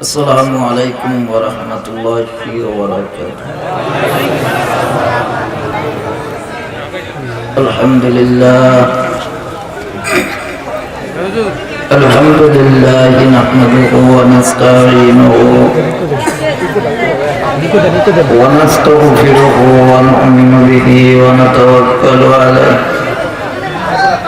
السلام عليكم ورحمة الله وبركاته الحمد لله الحمد لله نحمده ونستعينه ونستغفره ونؤمن به ونتوكل عليه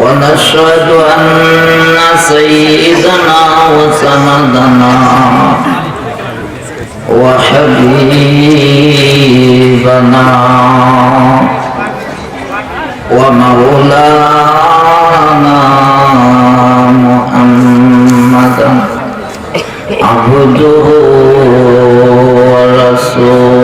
ونشهد أن سيدنا وسندنا وحبيبنا ومولانا محمدا عبده ورسوله.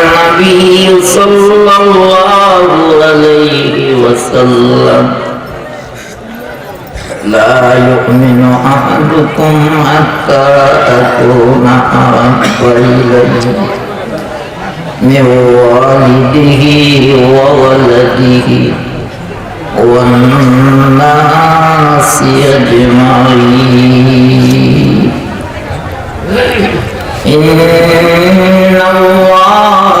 النبي صلى الله عليه وسلم. لا يؤمن أحدكم حتى أكون أحب إليه من والده وولده والناس أجمعين. إن الله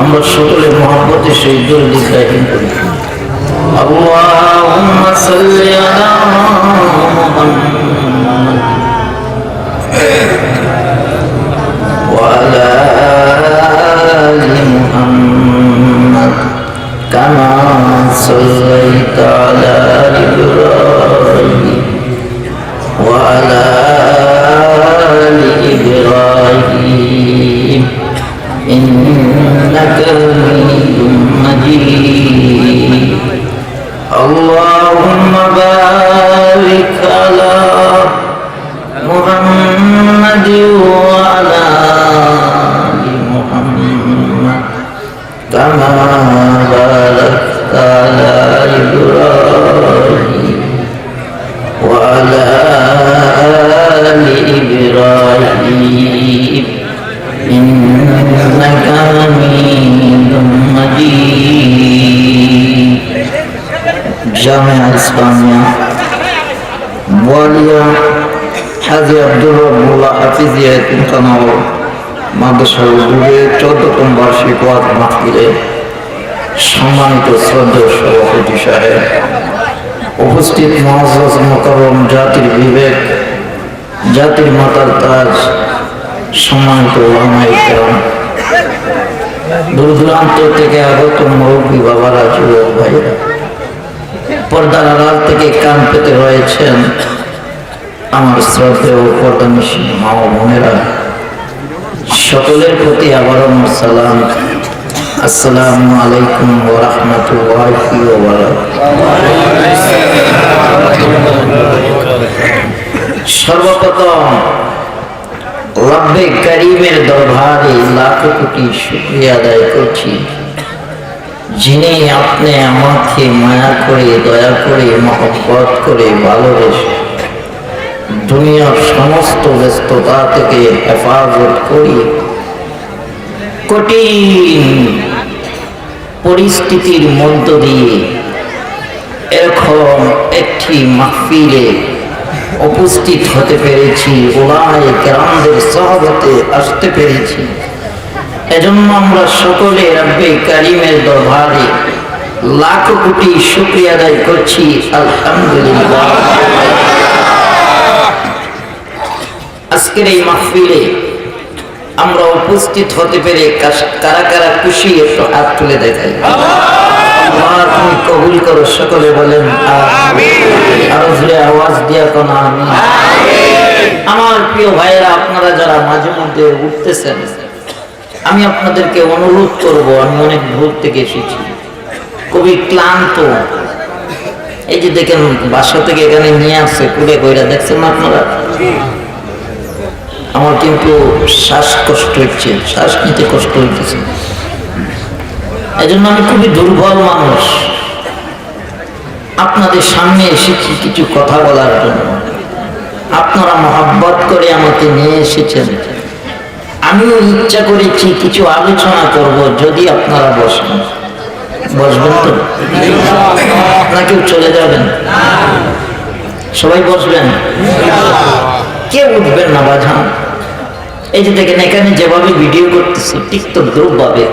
আমরা সকলে মহব্বতের সহিত লিখাইন করি اللهم صل على محمد وعلى آل محمد كما صليت على إبراهيم হাফিজিয়া তিনখানাও মাদ্রাসা চোদ্দতম বার্ষিক ওয়াজ মাহফিলে সম্মানিত শ্রদ্ধেয় সভাপতি সাহেব, উপস্থিত মহাজ মোকারম জাতির বিবেক, জাতির মাতার তাজ, সম্মানিত দূর দূরান্ত থেকে আগত মুরব্বী বাবারা, যুবক ভাইরা পর্দার আড়াল থেকে কান পেতে রয়েছেন আমার শ্রদ্ধেয় পর্দা মিশি মা ও বোনেরা, সকলের প্রতি আবার আমার সালাম। আসসালামু আলাইকুম ওয়া রাহমাতুল্লাহি সর্বপ্রথম, রব্বে করিমের দরবারে লাখ কোটি শুকরিয়া আদায় করছি, যিনি আপনি আমাকে মায়া করে, দয়া করে, মহব্বত করে, ভালোবেসে দুনিয়ার সমস্ত ব্যস্ততা থেকে হেফাজত করি। কঠিন পরিস্থিতির মধ্য দিয়ে এখন একটি মাহফিলে উপস্থিত হতে পেরেছি ওলায় গ্রামদের সহবতে আসতে পেরেছি। এজন্য আমরা সকলে রব্বে কারিমের দরবারে লাখ কোটি শুক্রিয়া আদায় করছি, আলহামদুলিল্লাহ। আজকের এই মাহফিলে আমরা উপস্থিত হতে পেরে কারা কারা খুশি একটু হাত তুলে দেখাই। কবুল করো, সকলে বলেন আওয়াজ দিয়া কোন আমি আমার প্রিয় ভাইয়েরা, আপনারা যারা মাঝে মধ্যে উঠতেছেন, আমি আপনাদেরকে অনুরোধ করব, আমি অনেক দূর থেকে এসেছি। খুবই ক্লান্ত। এই যে দেখেন, বাসা থেকে এখানে নিয়ে আসছে, কুড়ে কইরা, দেখছেন আপনারা? আমার কিন্তু শ্বাসকষ্ট হচ্ছে, শ্বাস নিতে কষ্ট হইতেছে। এই জন্য আমি খুবই দুর্বল মানুষ। আপনাদের সামনে এসেছি কিছু কথা বলার জন্য? আপনারা মহাব্বত করে আমাকে নিয়ে এসেছেন। আমিও ইচ্ছা করেছি কিছু আলোচনা করব, যদি আপনারা বসেন। বসবেন তো? না কেউ চলে যাবেন। সবাই বসবেন। কে উঠবেন না বাজান। এই যে দেখেন এখানে যেভাবে ভিডিও করতেছি ঠিক তো ভাবে।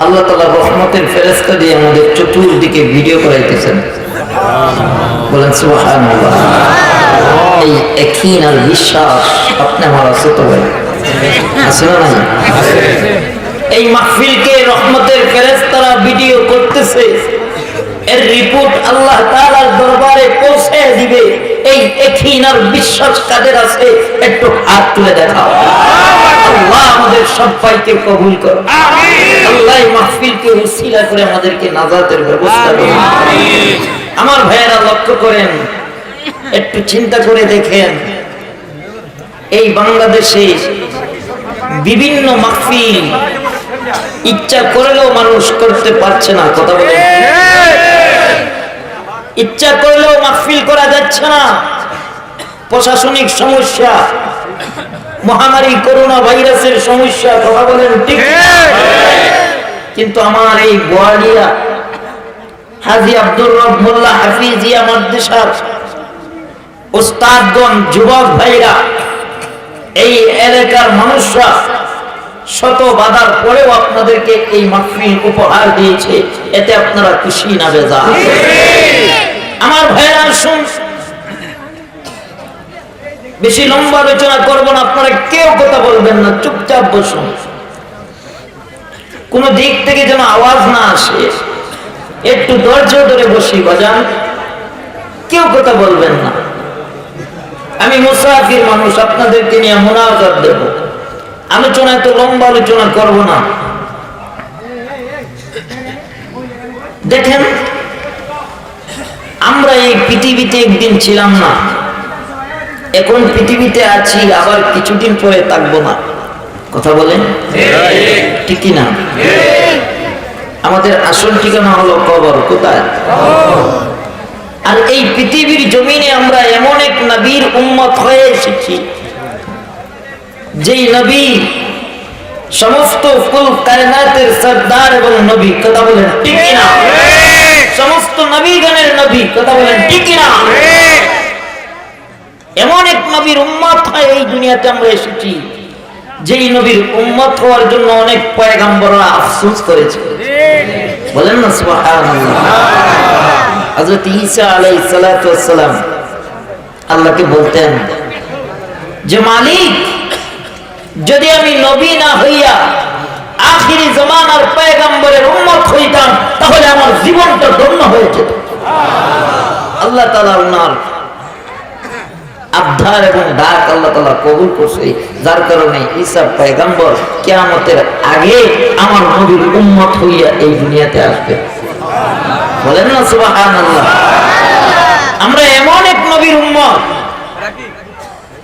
আল্লাহ তালা রহমতের ফেরেস্তা দিয়ে আমাদের চতুর্দিকে ভিডিও করাইতেছেন। বলেন এই একই আর বিশ্বাস আপনি আমার আছে তো ভাই। আছে না নাই? এই মাহফিলকে রহমতের ফেরেস্তারা ভিডিও করতেছে। এর রিপোর্ট আল্লাহ তাআলার দরবারে পৌঁছে দিবে। এই এখিনার বিশ্বাস কাদের আছে? একটু হাত তুলে দেখাও। আল্লাহ আমাদের সবাইকে কবুল করো আল্লাহ মাহফিলকে করে আমাদেরকে নাজাতের ব্যবস্থা আমার ভাইয়েরা লক্ষ্য করেন, একটু চিন্তা করে দেখেন, এই বাংলাদেশে বিভিন্ন মাহফিল ইচ্ছা করলেও মানুষ করতে পারছে না, কথা বলে ইচ্ছা করলেও মাহফিল করা যাচ্ছে না। প্রশাসনিক সমস্যা, মহামারী করোনা ভাইরাসের সমস্যা, কথা বলেন ঠিক কিন্তু আমার এই গোয়ালিয়া হাজি আব্দুর রব হাফিজিয়া মাদ্রাসার ওস্তাদগণ, যুবক ভাইরা, এই এলাকার মানুষরা শত বাধার পরেও আপনাদেরকে এই মাহফিল উপহার দিয়েছে। এতে আপনারা খুশি না বেজা আমার ভাইরা শুন বেশি লম্বা আলোচনা করব না, আপনারা কেউ কথা বলবেন না, চুপচাপ বসুন। কোন দিক থেকে যেন আওয়াজ না আসে, একটু ধৈর্য ধরে বসি, বাজান। কেউ কথা বলবেন না। আমি মুসাফির মানুষ, আপনাদেরকে নিয়ে মোনাজাত দেব। আলোচনায় তো লম্বা আলোচনা করব না। দেখেন, আমরা এই পৃথিবীতে একদিন ছিলাম না। এখন পৃথিবীতে আছি, আবার কিছুদিন পরে থাকব না। কথা বলেন? ঠিক কি না আমাদের আসল ঠিকানা হলো কবর, কোথায়? আর এই পৃথিবীর জমিনে আমরা এমন এক নবীর উম্মত হয়ে এসেছি। যেই নবী সমস্ত কুল কায়নাতের সর্দার এবং নবী কথা বলেন ঠিক না সমস্ত নবীগণের নবী কথা বলেন ঠিক না এমন এক নবীর উম্মত হয়ে এই দুনিয়াতে আমরা এসেছি যেই নবীর উম্মত হওয়ার জন্য অনেক পয়গাম্বররা আফসোস করেছে। বলেন না সুবহানাল্লাহ। হযরত ঈসা আলাইহিস সালাতু ওয়াস সালাম আল্লাহকে বলতেন যে মালিক যদি আমি নবী না হইয়া আখিরি জমানার পয়গাম্বরের উম্মত হইতাম, তাহলে আমার জীবনটা ধন্য হয়ে যেত। আল্লাহ তাআলা ওনার আবদার এবং ডাক আল্লাহ তালা কবুল করছে। যার কারণে ঈসা পয়গাম্বর কেয়ামতের আগে আমার নবীর উম্মত হইয়া এই দুনিয়াতে আসবে। বলেন না সুবহানাল্লাহ। আমরা এমন এক নবীর উম্মত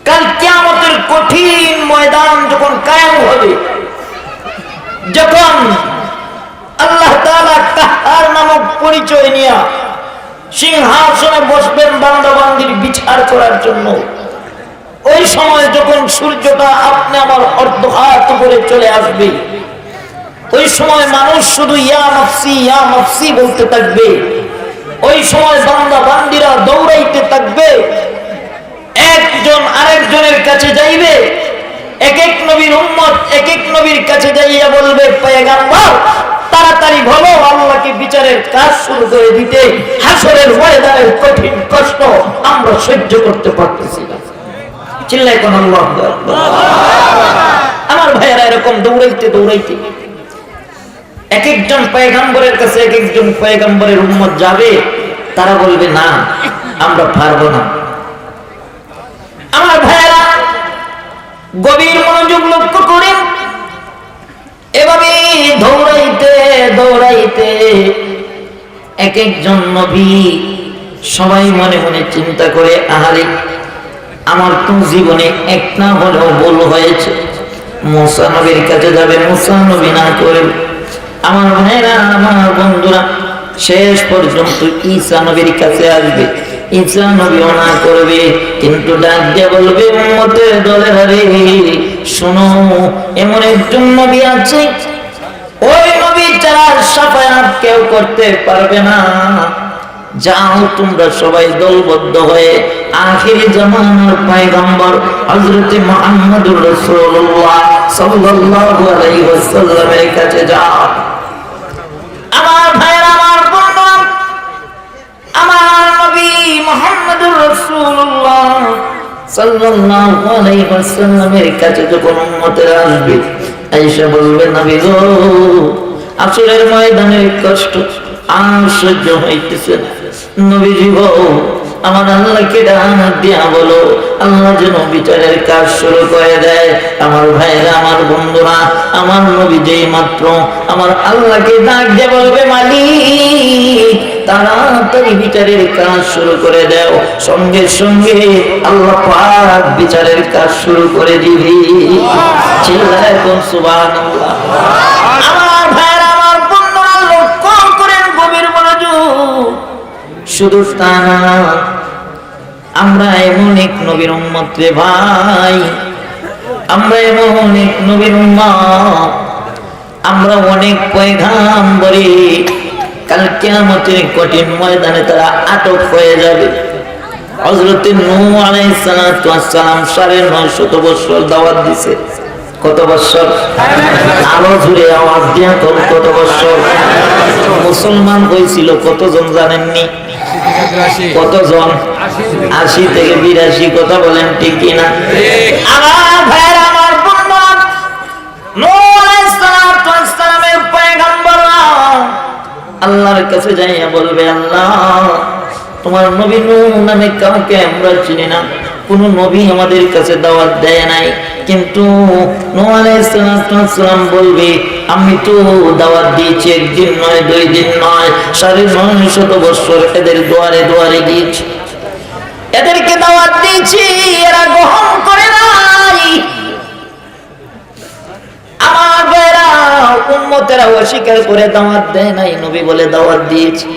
কাল কিয়ামতের কঠিন ময়দান যখন কায়েম হবে, যখন আল্লাহ তাআলা কাহার নামক পরিচয় নিয়ে সিংহাসনে বসবেন বান্দাবান্দির বিচার করার জন্য, ওই সময় যখন সূর্যটা আপনি আমার অর্ধ হাত করে চলে আসবে, ওই সময় মানুষ শুধু ইয়া নফসি ইয়া নফসি বলতে থাকবে, ওই সময় বান্দা বান্দিরা দৌড়াইতে থাকবে একজন আরেকজনের কাছে যাইবে এক এক নবীর উম্মত এক এক নবীর কাছে যাইয়া বলবে, পয়গাম্বর, তাড়াতাড়ি বলো, আল্লাহকে বিচারের কাজ শুরু করে দিতে হাসরের ময়দানের কঠিন কষ্ট আমরা সহ্য করতে পারতেছি না। চিল্লাই কোন। আমার ভাইয়েরা এরকম দৌড়াইতে দৌড়াইতে। এক একজন পয়গাম্বরের কাছে এক একজন পয়গাম্বরের উম্মত যাবে, তারা বলবে, না, আমরা পারব না। আমার ভাইয়েরা, গভীর মনোযোগ লক্ষ্য করেন এভাবে দৌড়াইতে দৌড়াইতে এক একজন নবী সবাই মনে মনে চিন্তা করে, আহারে, আমার তো জীবনে এক না হলেও ভুল হয়েছে। মোসা নবীর কাছে যাবে, মোসা নবী না করে আমার ভাইরা আমার বন্ধুরা, শেষ পর্যন্ত ঈসা নবীর কাছে আসবে। ঈসা নবীও না করবে, কিন্তু ডাক দিয়ে বলবে, উম্মতের দলে হারে শোনো, এমন একজন নবী আছে, ওই নবী ছাড়া সাফায়াত কেউ করতে পারবে না। যাও, তোমরা সবাই দলবদ্ধ হয়ে আখিরি জামানার পয়গম্বর হযরত মুহাম্মদুর রাসূলুল্লাহ সাল্লাল্লাহু আলাইহি ওয়াসাল্লামের কাছে যাও আমার ভাইয়ের আমার বন্ধুরা আমার নবী মুহাম্মদুর রাসূলুল্লাহ সাল্লাল্লাহু আলাইহি ওয়াসাল্লামের কাছে যখন উম্মতেরা আসবে, আয়েশা বলবে, নবী গো, আসরের ময়দানের কষ্ট আর সহ্য হইতেছে না। নবীজি গো আমার আল্লাহকে ডাক দিয়া বলো, আল্লাহ যেন বিচারের কাজ শুরু করে দেয়। আমার ভাইরা আমার বন্ধুরা, আমার নবী যেই মাত্র আমার আল্লাহকে ডাক দিয়ে বলবে, মালিক, তাড়াতাড়ি বিচারের কাজ শুরু করে সঙ্গে সঙ্গে আল্লাহ পাক বিচারের কাজ শুরু করে দিবি। আমার ভাইরা আমার বন্ধুরা, লক্ষ্য করেন গভীর মনোযোগ। শুধু তা আমরা এমন এক নবীর উম্মত রে ভাই। আমরা এমন এক নবীর উম্মত। আমরা অনেক পয়গাম বলি কাল কিয়ামতের কঠিন ময়দানে তারা আটক হয়ে যাবে। হযরত নূহ আলাইহিস সালাতু ওয়াস সালাম সাড়ে নয়শত বছর দাওয়াত দিছে। কত বছর? আলো জুড়ে আওয়াজ দিয়া কত কত বছর? মুসলমান হয়েছিল কতজন জানেননি? কতজন? আশি থেকে বিরাশি কথা বলেন ঠিক কিনা? আমার ভাইয়ের আমার আল্লাহর কাছে যাইয়া বলবে আল্লাহ তোমার নবী নূহ নামে কাউকে আমরা চিনি না। কোন নবী আমাদের কাছে দাওয়াত দেয় নাই। কিন্তু আলাইহিস সালাম বলবে আমি তো দাওয়াত দিয়েছি একদিন নয় দুই দিন নয় সাড়ে নয় শত বছর এদের দুয়ারে দুয়ারে গিয়েছি। এদেরকে দাওয়াত দিয়েছি এরা গ্রহণ করে নাই। আমার অস্বীকার করে দাওয়াত দেয় নাই নবী বলে দাওয়াত দিয়েছি।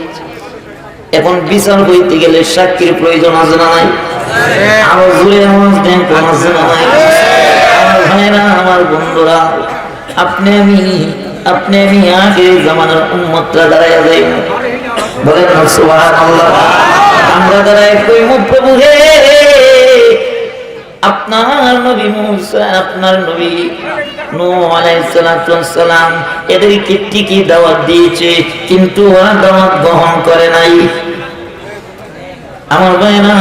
এখন বিচার বইতে গেলে সাক্ষীর প্রয়োজন আছে না নাই? আরও জুড়ে আওয়াজ দেন কোন আছে না নাই? আমার ভাইরা আমার বন্ধুরা আপনি আমি আপনি আমি আগে জামানার উম্মতরা দাঁড়াইয়া যাই বলেন আমরা দাঁড়ায় কইম, প্রভু হে, আপনার নবী মুসা, আপনার নবী এদেরকে ঠিকই দাওয়াত দিয়েছে, কিন্তু দাওয়াত গ্রহণ করে নাই। আমার ভাইরা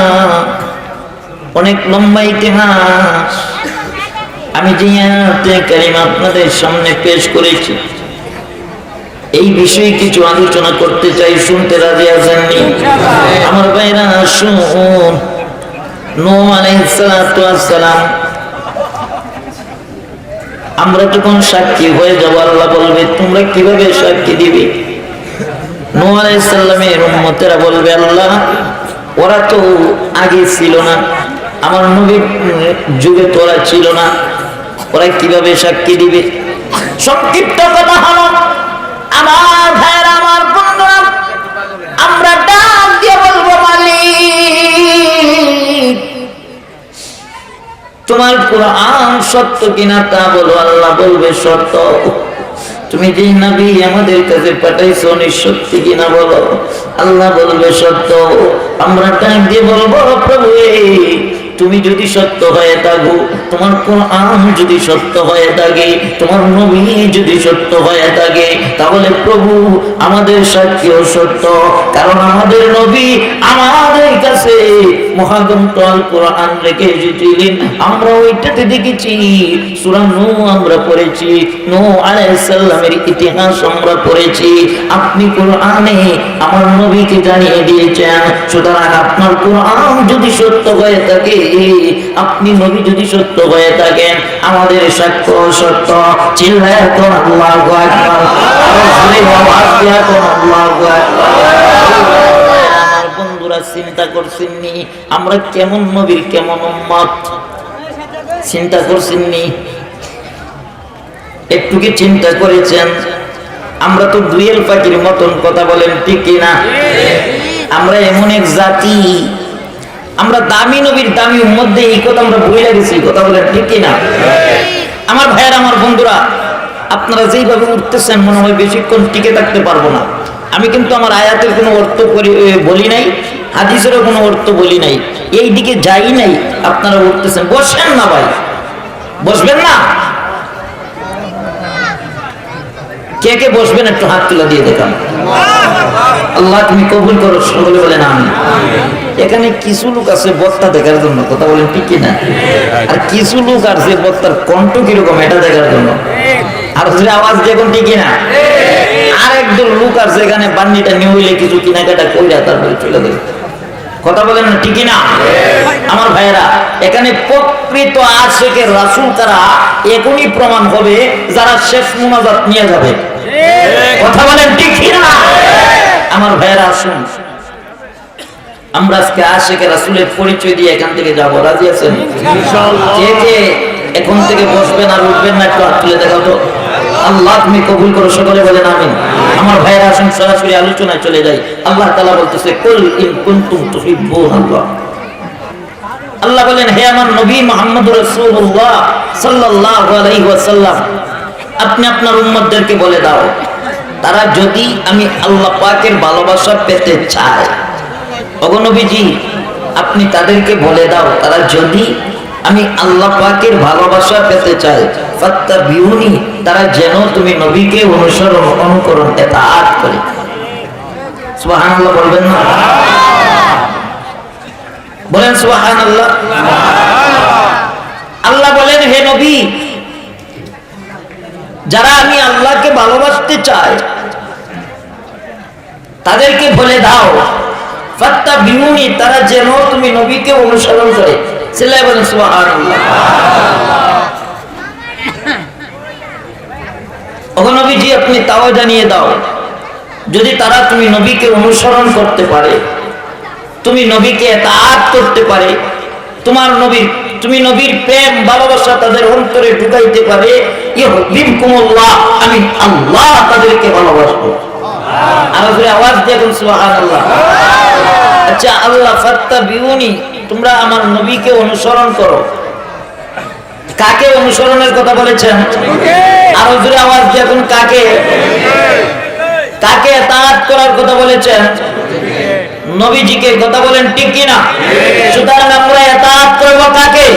অনেক লম্বা ইতিহাস। আমি আয়াতে আপনাদের সামনে পেশ করেছি। এই বিষয়ে কিছু আলোচনা করতে চাই, শুনতে রাজি আছেননি আমার ভাইরা শুন আমরা যখন সাক্ষী হয়ে যাব, আল্লাহ বলবে, তোমরা কীভাবে সাক্ষী দিবে? উম্মতেরা বলবে, আল্লাহ, ওরা তো আগে ছিল না। আমার নবীর যুগে তো ওরা ছিল না। ওরা কীভাবে সাক্ষী দিবে? সংক্ষিপ্ত কথা হলো, আমার ভাইয়ের, আমার বন্ধুরা, আমরা ডাক দিয়ে বলব, মালিক, তোমার কোরআন সত্য কিনা তা বলো, আল্লাহ বলবে সত্য। তুমি যে নবী আমাদের কাছে পাঠাইছো সত্যি কিনা বলো? আল্লাহ বলবে সত্য। আমরা ডাক দিয়ে বলব, প্রভু তুমি যদি সত্য হয়ে থাকো, তোমার কোরআন যদি সত্য হয়ে থাকে, তোমার নবী যদি সত্য হয়ে থাকে, তাহলে প্রভু আমাদের সাক্ষীও সত্য। কারণ আমাদের নবী আমাদের কাছে মহাগ্রন্থ আল কোরআন রেখে এসেছিলেন। আমরা ওইটাতে দেখেছি, সূরা নূহ আমরা পড়েছি, নূহ আলাইহিস সালামের ইতিহাস আমরা পড়েছি। আপনি কোরআনে আমার নবীকে জানিয়ে দিয়েছেন, সুতরাং আপনার কোরআন যদি সত্য হয়ে থাকে আপনি নবী যদি সত্য হয়ে থাকেন, আমাদের সত্য আমার বন্ধুরা চিন্তা করছেননি, আমরা কেমন নবীর কেমন চিন্তা করছেননি? একটু কি চিন্তা করেছেন? আমরা তো দুয়েল পাখির মতন কথা বলেন, ঠিক কিনা? আমরা এমন এক জাতি আমরা দামি নবীর দামি মধ্যে এই কথা আমরা ভুলে গেছি কথা বলেন ঠিক কিনা? আমার ভাইয়ের, আমার বন্ধুরা, আপনারা যেইভাবে উঠতেছেন, মনে হয় বেশিক্ষণ টিকে থাকতে পারব না। আমি কিন্তু আমার আয়াতের কোনো অর্থ বলি নাই, হাদিসেরও কোনো অর্থ বলি নাই। এই দিকে যাই নাই, আপনারা উঠতেছেন। বসেন না ভাই। বসবেন না? কে কে বসবেন একটু হাত তুলে দিয়ে দেখান। আল্লাহ তুমি কবুল করো সকলে বলেন আমি এখানে কিছু লোক আছে বক্তা দেখার জন্য কথা বলেন ঠিক কিনা? আর কিছু লোক আছে বক্তার কণ্ঠ কীরকম এটা দেখার জন্য। আর যদি আওয়াজ দেখুন ঠিক আর একদল লোক আছে এখানে বান্ডিটা নিয়ে হইলে কিছু কেনাকাটা কইরা তারপরে চলে যাবে কথা বলেন না ঠিকই না আমার ভাইয়েরা এখানে প্রকৃত রাসুল তারা এখনই প্রমাণ হবে যারা শেষ মুনাজাত নিয়ে যাবে। কথা বলেন ঠিকই না আমার ভাইয়েরা আসুন। আমরা আজকে আশেকের রাসুলের পরিচয় দিয়ে এখান থেকে যাব। রাজি আছেন? কে কে এখন থেকে বসবেন আর উঠবেন না একটু হাত তুলে দেখাও তো। আল্লাহ তুমি কবুল করো সকলে বলেন আমিন। আমার ভাইয়েরা আসুন সরাসরি আলোচনায় চলে যাই। আল্লাহ তাআলা বলতেছে কুল ইন কুনতুম তুহিব্বুন আল্লাহ আল্লাহ বলেন হে আমার নবী মুহাম্মদ রাসূলুল্লাহ সাল্লাল্লাহু আলাইহি ওয়াসাল্লাম আপনি আপনার উম্মতদেরকে বলে দাও তারা যদি আমি আল্লাহ পাকের ভালোবাসা পেতে চায় অগনবীজি আপনি তাদেরকে বলে দাও, তারা যদি আমি আল্লাহ পাকের ভালোবাসা পেতে চাই ফাত্তা বিউনি তারা যেন তুমি নবীকে অনুসরণ, অনুকরণ এটা আট করে। সুবহানাল্লাহ বলবেন না? বলেন সুবহানাল্লাহ। আল্লাহ বলেন, হে নবী যারা আমি আল্লাহকে ভালোবাসতে চাই, তাদেরকে বলে দাও ফাত্তা বিহুনি তারা যেন তুমি নবীকে অনুসরণ করে। সেলাই বলেন, সুবহানাল্লাহ। নবীজি, আপনি তাও জানিয়ে দাও, যদি তারা তুমি নবীকে অনুসরণ করতে পারে, তুমি নবীকে তাআত করতে পারে তোমার নবীর তুমি নবীর প্রেম ভালোবাসা তাদের অন্তরে ঢুকাইতে পারে। আমি আল্লাহ তাদেরকে ভালোবাসবো। আর আওয়াজ দিয়ে বলুন সুবহানাল্লাহ। আচ্ছা আল্লাহ ফাত্তা বিউনি তোমরা আমার নবীকে অনুসরণ করো। কাকে অনুসরণের কথা বলেছেন? আর জোরে আওয়াজ দিয়ে এখন কাকে? কাকে? তাআত করার কথা বলেছেন? নবীজিকে কথা বলেন ঠিক কিনা? সুতরাং আমরা এতাত করব কাকে?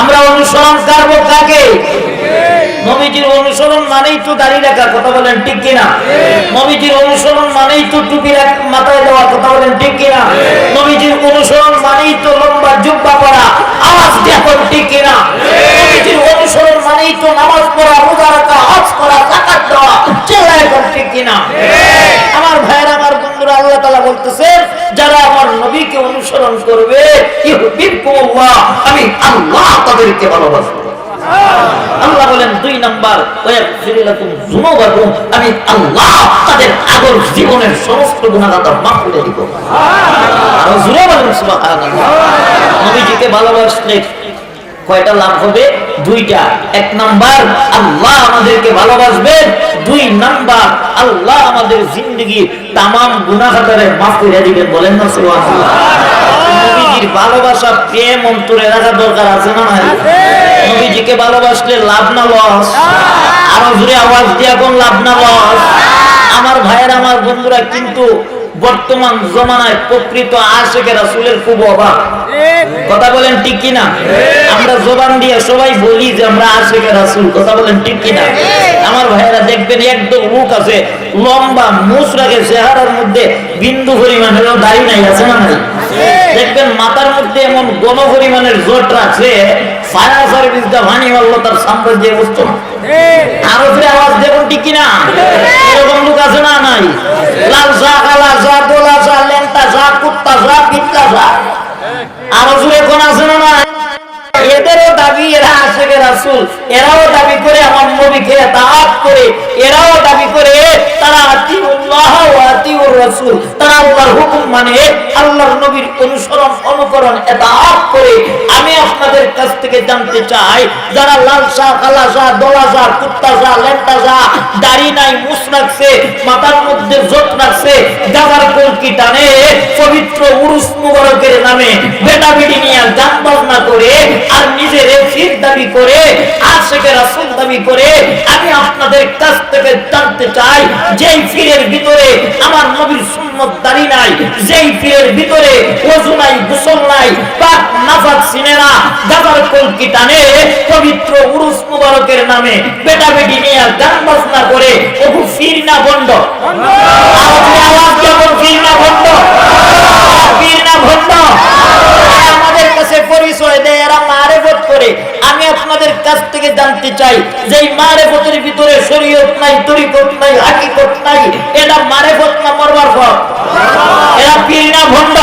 আমরা অনুসরণ করব কাকে? নবীজির অনুসরণ মানেই তো দাড়ি রাখা কথা বলেন ঠিক কিনা? নবীজির অনুসরণ মানেই তো টুপি মাথায় দেওয়া কথা বলেন ঠিক কিনা? নবীজির অনুসরণ মানেই তো লম্বা জুব্বা পরা, আওয়াজ দেখুন ঠিক কিনা? নবীজির অনুসরণ মানেই তো নামাজ পড়া, রোজা রাখা, হজ করা জাকাত দেওয়া চেহারা এখন ঠিক কিনা আমার ভাইয়ের আমার আল্লাহ বলতেছেন, যারা আমার নবীকে অনুসরণ করবে আমি আল্লাহ তাদেরকে ভালোবাসবো। আল্লাহ বলেন দুই নাম্বার আমি আল্লাহ তাদের আগর জীবনের সমস্ত গুনাহগাতা মাফ করে দিব। নবীজিকে ভালোবাসলে কয়টা লাভ হবে? দুইটা এক নাম্বার আল্লাহ আমাদেরকে ভালোবাসবেন। দুই নাম্বার আল্লাহ আমাদের জিন্দগি তামাম গুনাহগাতারে মাফ করে দিবেন বলেন না সুবহানাল্লাহ। নবীজির ভালোবাসা প্রেম অন্তরে রাখা দরকার আছে না নবীজিকে ভালোবাসলে লাভ না লস আরও জোরে আওয়াজ দিয়ে এখন লাভ না লস আমার ভাইয়ের আমার বন্ধুরা কিন্তু বর্তমান জমানায় প্রকৃত আশেকে রাসূলের খুব অভাব। কথা বলেন ঠিক কিনা? আমরা জবান দিয়ে সবাই বলি যে আমরা আশেকে রাসূল, কথা বলেন ঠিক কিনা? আমার ভাইয়েরা দেখবেন একদম মুখ আছে, লম্বা মুছ রাখে চেহারার মধ্যে বিন্দু পরিমাণেরও দাড়ি নাই, আছে না নাই? দেখবেন মাথার মধ্যে এমন গণ পরিমাণের জোট রাখছে ফায়ার সার্ভিসটা ভানি মারলো তার সাম্রাজ্যে আরও ফিরে আওয়াজ দেখুন ঠিক কিনা? এরকম লোক আছে না নাই? লাল চা কালা চা দোলা চা লেন্টা চা কুত্তা চা পিত্তা চা আরও জোরে কোন আছে না রাসূল, এরাও দাবি করে আমার নবীকে তাআত করে, এরাও দাবি করে তারা আতিউল্লাহ আতিউর তারা আল্লাহর হুকুম মানে আল্লাহর নবীর অনুসরণ, অনুকরণ করে। আমি আপনাদের কাছ থেকে জানতে চাই, যারা লাল শাহ, কালা শাহ, দোলা শাহ, কুত্তা শাহ লেন্টা শাহ, দাড়ি নাই রাখছে, মাথার মধ্যে জোট রাখছে গাবার কলকি টানে? পবিত্র উরুস মুবারকের নামে বেটা বেটি নিয়ে গান বাজনা করে আর নিজের ফির দাবি করে আর রাসূল দাবি করে আমি আপনাদের কাছ থেকে জানতে চাই যেই ফিরের ভিতরে আমার নবীর সুন্নত দাঁড়ি নাই যেই ফিরের ভিতরে ওযু নাই গোসল নাই পাক নাফাক সিনেরা গাজার কলকি টানে পবিত্র উরুস মুবারকের নামে বেটা বেটি নিয়ে গান বাজনা করে ওহু ফির না বন্ড আওয়াজ আওয়াজ কেমন ফির না বন্ড ফির না বন্ড কাছে পরিচয় দেয় এরা মারেফত করে। আমি আপনাদের কাছ থেকে জানতে চাই যে এই মারেফতের ভিতরে শরীয়ত নাই, তরিকত নাই, হাকিকত নাই। এটা মারেফত না মরবার পথ? এরা পীর না ভণ্ড?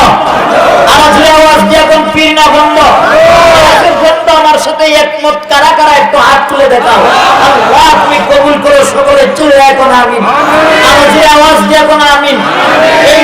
আওয়াজ আওয়াজ দিয়ে এখন পীর না ভণ্ড? ভণ্ড আমার সাথে একমত। কারা কারা একটু হাত তুলে দেখাও। আল্লাহ, তুমি কবুল করো, সকলে চলে এখন আমিন। আওয়াজ দিয়ে এখন এই